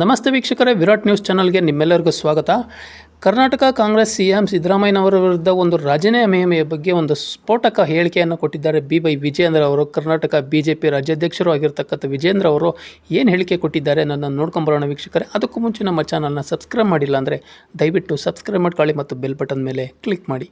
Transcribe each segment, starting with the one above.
ನಮಸ್ತೆ ವೀಕ್ಷಕರೇ, ವಿರಾಟ್ ನ್ಯೂಸ್ ಚಾನಲ್ಗೆ ನಿಮ್ಮೆಲ್ಲರಿಗೂ ಸ್ವಾಗತ. ಕರ್ನಾಟಕ ಕಾಂಗ್ರೆಸ್ ಸಿ ಎಂ ಸಿದ್ದರಾಮಯ್ಯನವರ ವಿರುದ್ಧ ಒಂದು ರಾಜೀನಾಮೆಯ ಬಗ್ಗೆ ಒಂದು ಸ್ಫೋಟಕ ಹೇಳಿಕೆಯನ್ನು ಕೊಟ್ಟಿದ್ದಾರೆ ಬಿ ವೈ ವಿಜೇಂದ್ರ ಅವರು. ಕರ್ನಾಟಕ ಬಿ ಜೆ ಪಿ ರಾಜ್ಯಾಧ್ಯಕ್ಷರು ಆಗಿರ್ತಕ್ಕಂಥ ವಿಜೇಂದ್ರ ಅವರು ಏನು ಹೇಳಿಕೆ ಕೊಟ್ಟಿದ್ದಾರೆ ನನ್ನ ನೋಡ್ಕೊಂಬರೋಣ ವೀಕ್ಷಕರೇ. ಅದಕ್ಕೂ ಮುಂಚೆ ನಮ್ಮ ಚಾನಲ್ನ ಸಬ್ಸ್ಕ್ರೈಬ್ ಮಾಡಿಲ್ಲ ಅಂದರೆ ದಯವಿಟ್ಟು ಸಬ್ಸ್ಕ್ರೈಬ್ ಮಾಡ್ಕೊಳ್ಳಿ ಮತ್ತು ಬೆಲ್ ಬಟನ್ ಮೇಲೆ ಕ್ಲಿಕ್ ಮಾಡಿ.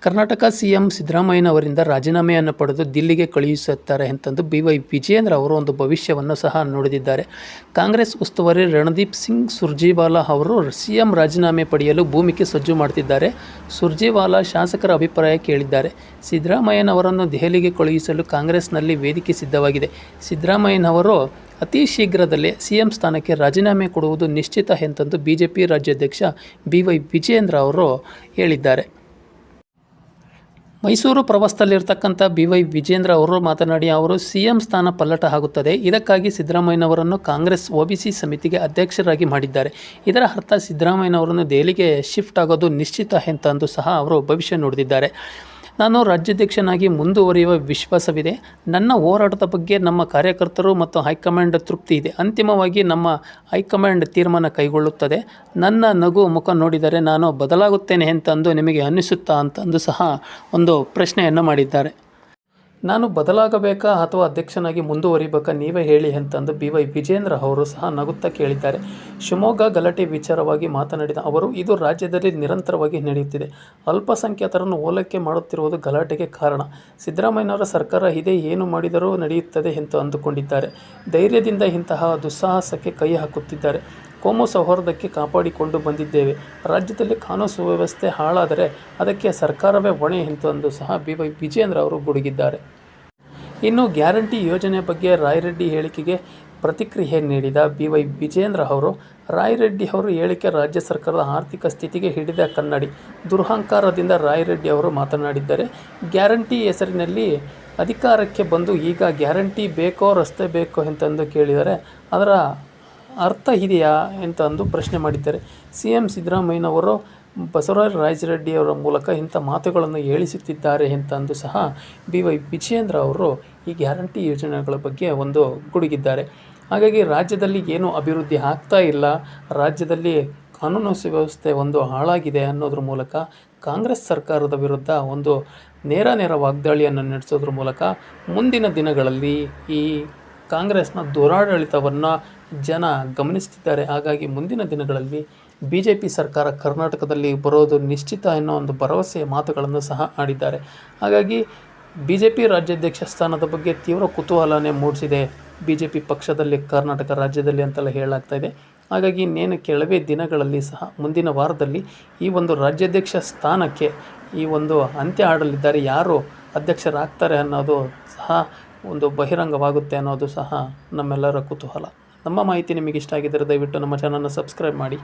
ಕರ್ನಾಟಕ ಸಿ ಎಂ ಸಿದ್ದರಾಮಯ್ಯನವರಿಂದ ರಾಜೀನಾಮೆಯನ್ನು ಪಡೆದು ದಿಲ್ಲಿಗೆ ಕಳುಹಿಸುತ್ತಾರೆ ಅಂತಂದು ಬಿ ವೈ ವಿಜಯೇಂದ್ರ ಅವರು ಒಂದು ಭವಿಷ್ಯವನ್ನು ಸಹ ನುಡಿದಿದ್ದಾರೆ. ಕಾಂಗ್ರೆಸ್ ಉಸ್ತುವಾರಿ ರಣದೀಪ್ ಸಿಂಗ್ ಸುರ್ಜೇವಾಲಾ ಅವರು ಸಿಎಂ ರಾಜೀನಾಮೆ ಪಡೆಯಲು ಭೂಮಿಕೆ ಸಜ್ಜು ಮಾಡ್ತಿದ್ದಾರೆ. ಸುರ್ಜೇವಾಲಾ ಶಾಸಕರ ಅಭಿಪ್ರಾಯ ಕೇಳಿದ್ದಾರೆ. ಸಿದ್ದರಾಮಯ್ಯನವರನ್ನು ದೆಹಲಿಗೆ ಕಳುಹಿಸಲು ಕಾಂಗ್ರೆಸ್ನಲ್ಲಿ ವೇದಿಕೆ ಸಿದ್ಧವಾಗಿದೆ. ಸಿದ್ದರಾಮಯ್ಯನವರು ಅತಿ ಶೀಘ್ರದಲ್ಲೇ ಸಿಎಂ ಸ್ಥಾನಕ್ಕೆ ರಾಜೀನಾಮೆ ಕೊಡುವುದು ನಿಶ್ಚಿತ ಎಂತಂದು ಬಿಜೆಪಿ ರಾಜ್ಯಾಧ್ಯಕ್ಷ ಬಿ ವೈ ವಿಜಯೇಂದ್ರ ಅವರು ಹೇಳಿದ್ದಾರೆ. ಮೈಸೂರು ಪ್ರವಾಸದಲ್ಲಿರ್ತಕ್ಕಂಥ ಬಿ ವೈ ವಿಜೇಂದ್ರ ಅವರು ಮಾತನಾಡಿ, ಅವರು ಸಿ ಎಂ ಸ್ಥಾನ ಪಲ್ಲಟ ಆಗುತ್ತದೆ. ಇದಕ್ಕಾಗಿ ಸಿದ್ದರಾಮಯ್ಯನವರನ್ನು ಕಾಂಗ್ರೆಸ್ ಒಬಿಸಿ ಸಮಿತಿಗೆ ಅಧ್ಯಕ್ಷರಾಗಿ ಮಾಡಿದ್ದಾರೆ. ಇದರ ಅರ್ಥ ಸಿದ್ದರಾಮಯ್ಯನವರನ್ನು ದೆಹಲಿಗೆ ಶಿಫ್ಟ್ ಆಗೋದು ನಿಶ್ಚಿತ ಎಂತಂದು ಸಹ ಅವರು ಭವಿಷ್ಯ ನುಡಿದಿದ್ದಾರೆ. ನಾನು ರಾಜ್ಯಾಧ್ಯಕ್ಷನಾಗಿ ಮುಂದುವರಿಯುವ ವಿಶ್ವಾಸವಿದೆ. ನನ್ನ ಹೋರಾಟದ ಬಗ್ಗೆ ನಮ್ಮ ಕಾರ್ಯಕರ್ತರು ಮತ್ತು ಹೈಕಮಾಂಡ್ ತೃಪ್ತಿ ಇದೆ. ಅಂತಿಮವಾಗಿ ನಮ್ಮ ಹೈಕಮಾಂಡ್ ತೀರ್ಮಾನ ಕೈಗೊಳ್ಳುತ್ತದೆ. ನನ್ನ ನಗು ಮುಖ ನೋಡಿದರೆ ನಾನು ಬದಲಾಗುತ್ತೇನೆ ಅಂತಂದು ನಿಮಗೆ ಅನ್ನಿಸುತ್ತಾ ಅಂತಂದು ಸಹ ಒಂದು ಪ್ರಶ್ನೆಯನ್ನು ಮಾಡಿದ್ದಾರೆ. ನಾನು ಬದಲಾಗಬೇಕಾ ಅಥವಾ ಅಧ್ಯಕ್ಷನಾಗಿ ಮುಂದುವರಿಬೇಕಾ ನೀವೇ ಹೇಳಿ ಅಂತಂದು ಬಿ ವೈ ವಿಜೇಂದ್ರ ಅವರು ಸಹ ನಗುತ್ತಾ ಕೇಳಿದ್ದಾರೆ. ಶಿವಮೊಗ್ಗ ಗಲಾಟೆ ವಿಚಾರವಾಗಿ ಮಾತನಾಡಿದ ಅವರು, ಇದು ರಾಜ್ಯದಲ್ಲಿ ನಿರಂತರವಾಗಿ ನಡೆಯುತ್ತಿದೆ. ಅಲ್ಪಸಂಖ್ಯಾತರನ್ನು ಓಲಕ್ಕೆ ಮಾಡುತ್ತಿರುವುದು ಗಲಾಟೆಗೆ ಕಾರಣ. ಸಿದ್ದರಾಮಯ್ಯನವರ ಸರ್ಕಾರ ಇದೇ, ಏನು ಮಾಡಿದರೂ ನಡೆಯುತ್ತದೆ ಎಂದು ಅಂದುಕೊಂಡಿದ್ದಾರೆ. ಧೈರ್ಯದಿಂದ ಇಂತಹ ದುಸ್ಸಾಹಸಕ್ಕೆ ಕೈ ಹಾಕುತ್ತಿದ್ದಾರೆ. ಕೋಮು ಸೌಹಾರ್ದಕ್ಕೆ ಕಾಪಾಡಿಕೊಂಡು ಬಂದಿದ್ದೇವೆ. ರಾಜ್ಯದಲ್ಲಿ ಕಾನೂನು ಸುವ್ಯವಸ್ಥೆ ಹಾಳಾದರೆ ಅದಕ್ಕೆ ಸರ್ಕಾರವೇ ಹೊಣೆ ಎಂದು ಸಹ ಬಿ ವೈ ವಿಜೇಂದ್ರ ಅವರು ಗುಡುಗಿದ್ದಾರೆ. ಇನ್ನು ಗ್ಯಾರಂಟಿ ಯೋಜನೆ ಬಗ್ಗೆ ರಾಯರೆಡ್ಡಿ ಹೇಳಿಕೆಗೆ ಪ್ರತಿಕ್ರಿಯೆ ನೀಡಿದ ಬಿ ವೈ ವಿಜೇಂದ್ರ ಅವರು, ರಾಯರೆಡ್ಡಿ ಅವರು ಹೇಳಿಕೆ ರಾಜ್ಯ ಸರ್ಕಾರದ ಆರ್ಥಿಕ ಸ್ಥಿತಿಗೆ ಹಿಡಿದ ಕನ್ನಡಿ. ದುರಹಂಕಾರದಿಂದ ರಾಯರೆಡ್ಡಿ ಅವರು ಮಾತನಾಡಿದ್ದಾರೆ, ಗ್ಯಾರಂಟಿ ಹೆಸರಿನಲ್ಲಿ ಅಧಿಕಾರಕ್ಕೆ ಬಂದು ಈಗ ಗ್ಯಾರಂಟಿ ಬೇಕೋ ರಸ್ತೆ ಬೇಕೋ ಅಂತಂದು ಕೇಳಿದರೆ ಅದರ ಅರ್ಥ ಇದೆಯಾ ಅಂತ ಅಂದು ಪ್ರಶ್ನೆ ಮಾಡಿದ್ದಾರೆ. ಸಿ ಎಂ ಸಿದ್ದರಾಮಯ್ಯನವರು ಬಸವರಾಜ ರಾಜರೆಡ್ಡಿಯವರ ಮೂಲಕ ಇಂಥ ಮಾತುಗಳನ್ನು ಹೇಳಿಸುತ್ತಿದ್ದಾರೆ ಅಂತಂದು ಸಹ ಬಿ ವೈ ವಿಜಯೇಂದ್ರ ಅವರು ಈ ಗ್ಯಾರಂಟಿ ಯೋಜನೆಗಳ ಬಗ್ಗೆ ಒಂದು ಗುಡುಗಿದ್ದಾರೆ. ಹಾಗಾಗಿ ರಾಜ್ಯದಲ್ಲಿ ಏನು ಅಭಿವೃದ್ಧಿ ಆಗ್ತಾ ಇಲ್ಲ, ರಾಜ್ಯದಲ್ಲಿ ಕಾನೂನು ಸುವ್ಯವಸ್ಥೆ ಒಂದು ಹಾಳಾಗಿದೆ ಅನ್ನೋದ್ರ ಮೂಲಕ, ಕಾಂಗ್ರೆಸ್ ಸರ್ಕಾರದ ವಿರುದ್ಧ ಒಂದು ನೇರ ನೇರ ವಾಗ್ದಾಳಿಯನ್ನು ನಡೆಸೋದ್ರ ಮೂಲಕ ಮುಂದಿನ ದಿನಗಳಲ್ಲಿ ಈ ಕಾಂಗ್ರೆಸ್ನ ದುರಾಡಳಿತವನ್ನು ಜನ ಗಮನಿಸ್ತಿದ್ದಾರೆ. ಹಾಗಾಗಿ ಮುಂದಿನ ದಿನಗಳಲ್ಲಿ ಬಿ ಜೆ ಪಿ ಸರ್ಕಾರ ಕರ್ನಾಟಕದಲ್ಲಿ ಬರೋದು ನಿಶ್ಚಿತ ಎನ್ನೋ ಒಂದು ಭರವಸೆಯ ಮಾತುಗಳನ್ನು ಸಹ ಆಡಿದ್ದಾರೆ. ಹಾಗಾಗಿ ಬಿ ಜೆ ಪಿ ರಾಜ್ಯಾಧ್ಯಕ್ಷ ಸ್ಥಾನದ ಬಗ್ಗೆ ತೀವ್ರ ಕುತೂಹಲನೇ ಮೂಡಿಸಿದೆ. ಬಿ ಜೆ ಪಿ ಪಕ್ಷದಲ್ಲಿ ಕರ್ನಾಟಕ ರಾಜ್ಯದಲ್ಲಿ ಅಂತೆಲ್ಲ ಹೇಳಲಾಗ್ತಾ ಇದೆ. ಹಾಗಾಗಿ ಇನ್ನೇನು ಕೆಲವೇ ದಿನಗಳಲ್ಲಿ ಸಹ ಮುಂದಿನ ವಾರದಲ್ಲಿ ಈ ಒಂದು ರಾಜ್ಯಾಧ್ಯಕ್ಷ ಸ್ಥಾನಕ್ಕೆ ಈ ಒಂದು ಅಂತ್ಯ ಆಡಲಿದ್ದಾರೆ. ಯಾರು ಅಧ್ಯಕ್ಷರಾಗ್ತಾರೆ ಅನ್ನೋದು ಸಹ ಒಂದು ಬಹಿರಂಗವಾಗುತ್ತೆ ಅನ್ನೋದು ಸಹ ನಮ್ಮೆಲ್ಲರ ಕುತೂಹಲ. ನಮ್ಮ ಮಾಹಿತಿ ನಿಮಗೆ ಇಷ್ಟ ಆಗಿದ್ದರೆ ದಯವಿಟ್ಟು ನಮ್ಮ ಚಾನಲ್ನ ಸಬ್ಸ್ಕ್ರೈಬ್ ಮಾಡಿ.